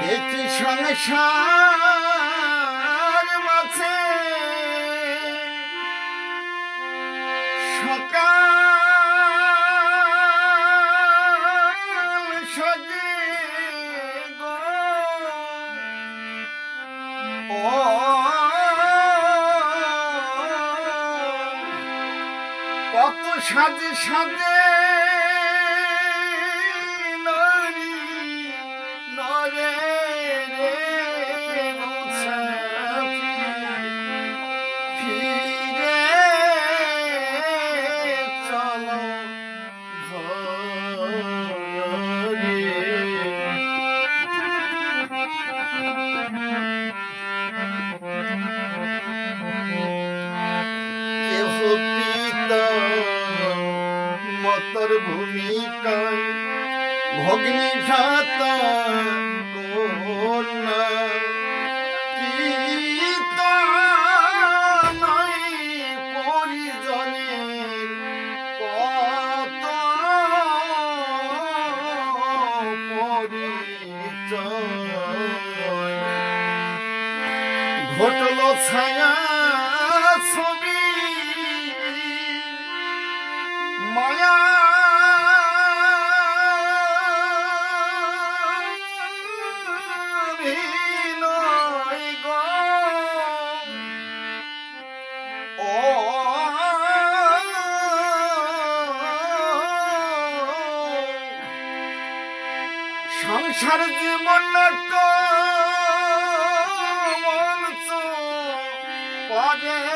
দেখি সংসার সকাল সাজে সাজে নারী নরে রে মুসাফির মতর ভূমিকায় ভগ্নি ভ্রাতা কন্যা ঘটল ছায়া সংসার জীবন মন পরে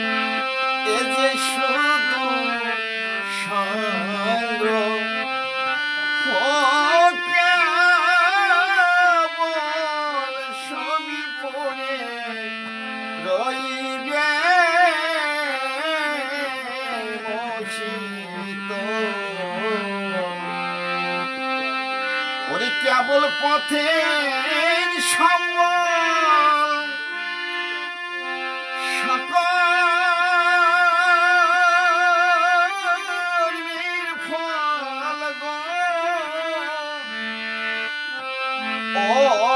কেবল পথে সম্বল। সকলের ও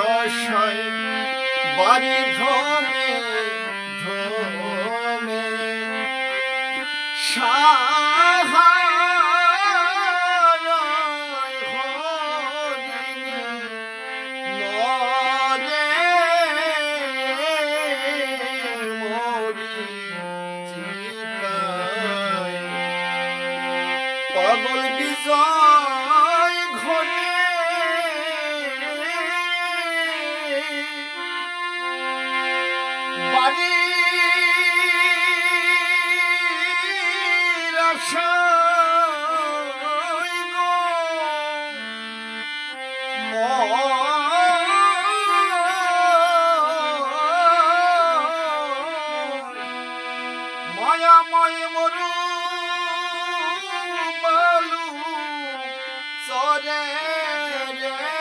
পিপাসায় বাড়ি ধমে মায়াময় মরু বালু সরে রে